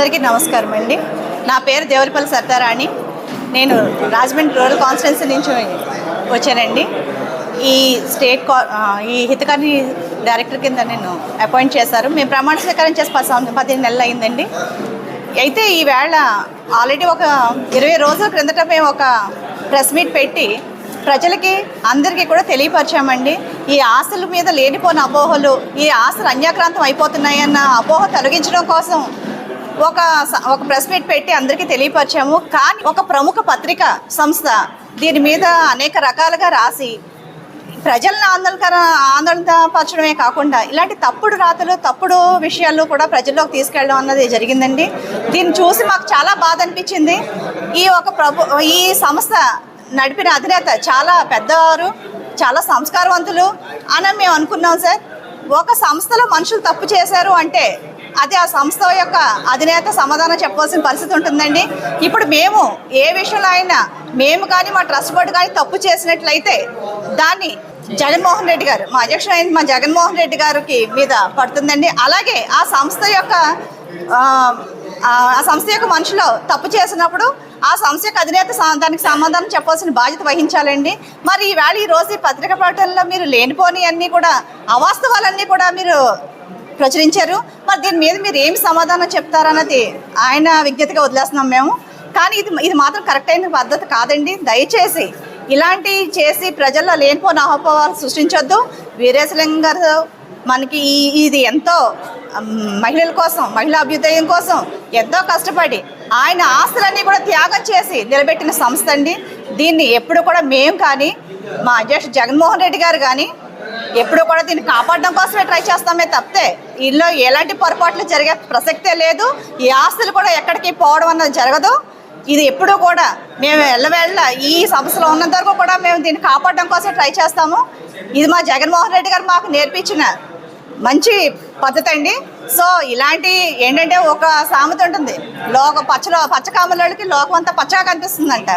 అందరికీ నమస్కారం అండి. నా పేరు దేవరపల్లి సత్యారాణి నేను రాజమండ్రి రూరల్ కాన్స్టిట్యున్సీ నుంచి వచ్చానండి. ఈ స్టేట్ కా ఈ హితకాని డైరెక్టర్ కింద నేను అపాయింట్ చేశారు. మేము ప్రమాణ స్వీకారం చేసి పది సంవత్సరం పదిహేను నెలలు అయిందండి. అయితే ఈవేళ ఆల్రెడీ ఒక ఇరవై రోజుల క్రిందట మేము ఒక ప్రెస్ మీట్ పెట్టి ప్రజలకి అందరికీ కూడా తెలియపరిచామండి. ఈ ఆశల మీద లేనిపోయిన అపోహలు ఈ ఆశలు అన్యాక్రాంతం అయిపోతున్నాయన్న అపోహ తొలగించడం కోసం ఒక స- ఒక ప్రెస్ మీట్ పెట్టి అందరికీ తెలియపరిచాము. కానీ ఒక ప్రముఖ పత్రిక సంస్థ దీని మీద అనేక రకాలుగా రాసి ప్రజలను ఆందోళనకర ఆందోళనపరచడమే కాకుండా ఇలాంటి తప్పుడు రాతలు తప్పుడు విషయాలు కూడా ప్రజల్లోకి తీసుకెళ్ళడం అన్నది జరిగిందండి. దీన్ని చూసి మాకు చాలా బాధ అనిపించింది. ఈ ఒక ప్రభు ఈ సంస్థ నడిపిన అధినేత చాలా పెద్దవారు చాలా సంస్కారవంతులు అని మేము అనుకున్నాం సార్. ఒక సంస్థలో మనుషులు తప్పు చేశారు అంటే అది ఆ సంస్థ యొక్క అధినేత సమాధానం చెప్పవలసిన పరిస్థితి ఉంటుందండి. ఇప్పుడు మేము ఏ విషయంలో అయినా మేము కానీ మా ట్రస్ట్ బోర్డు కానీ తప్పు చేసినట్లయితే దాన్ని జగన్మోహన్ రెడ్డి గారు మా అధ్యక్షుడు అయిన మా జగన్మోహన్ రెడ్డి గారికి మీద పడుతుందండి. అలాగే ఆ సంస్థ యొక్క ఆ, సంస్థ యొక్క మనుషులు తప్పు చేసినప్పుడు ఆ సంస్థ యొక్క అధినేత దానికి సమాధానం చెప్పాల్సిన బాధ్యత వహించాలండి. మరి ఈవేళ ఈ రోజు ఈ పత్రిక ప్రకటనలో మీరు లేనిపోని అన్నీ కూడా అవాస్తవాలన్నీ కూడా మీరు ప్రచురించారు. మరి దీని మీద మీరు ఏమి సమాధానం చెప్తారన్నది ఆయన విజ్ఞతగా వదిలేస్తున్నాం మేము. కానీ ఇది ఇది మాత్రం కరెక్ట్ అయిన పద్ధతి కాదండి. దయచేసి ఇలాంటివి చేసి ప్రజల్లో లేనిపోయిన అహోపవాలు సృష్టించొద్దు. వీరేశలింగం గారు మనకి ఇది ఎంతో మహిళల కోసం మహిళా అభ్యుదయం కోసం ఎంతో కష్టపడి ఆయన ఆస్తులన్నీ కూడా త్యాగం చేసి నిలబెట్టిన సంస్థ అండి. దీన్ని ఎప్పుడు కూడా మేము కానీ మా అధ్యక్షుడు జగన్మోహన్ రెడ్డి గారు కానీ ఎప్పుడు కూడా దీన్ని కాపాడడం కోసమే ట్రై చేస్తామే తప్పితే ఇందులో ఎలాంటి పొరపాట్లు జరిగే ప్రసక్తే లేదు. ఈ ఆస్తులు కూడా ఎక్కడికి పోవడం అన్నది జరగదు. ఇది ఎప్పుడూ కూడా మేము వెళ్ళవేళ్ళ ఈ సమస్యలో ఉన్నంత వరకు కూడా మేము దీన్ని కాపాడడం కోసం ట్రై చేస్తాము. ఇది మా జగన్మోహన్ రెడ్డి గారు మాకు నేర్పించిన మంచి పద్ధతి అండి. సో ఇలాంటి ఏంటంటే ఒక సామెత ఉంటుంది. లోక పచ్చలో పచ్చకామలకి లోకం అంతా పచ్చగా కనిపిస్తుందంట.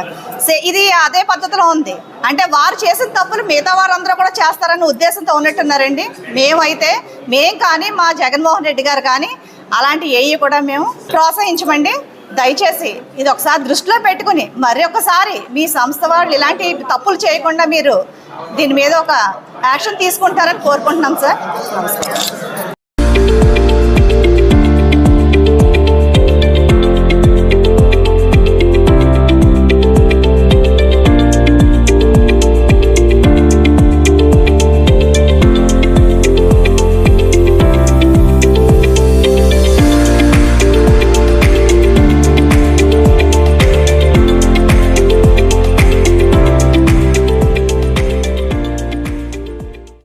సే ఇది అదే పద్ధతిలో ఉంది. అంటే వారు చేసిన తప్పులు మిగతా వారందరూ కూడా చేస్తారన్న ఉద్దేశంతో ఉన్నట్టున్నారండి. మేమైతే మేం కానీ మా జగన్మోహన్ రెడ్డి గారు కానీ అలాంటి ఏవి కూడా మేము ప్రోత్సహించమండి. దయచేసి ఇది ఒకసారి దృష్టిలో పెట్టుకుని మరి ఒకసారి మీ సంస్థ వాళ్ళు ఇలాంటి తప్పులు చేయకుండా మీరు దీని మీద ఒక యాక్షన్ తీసుకుంటారని కోరుకుంటున్నాం సార్. నమస్కారం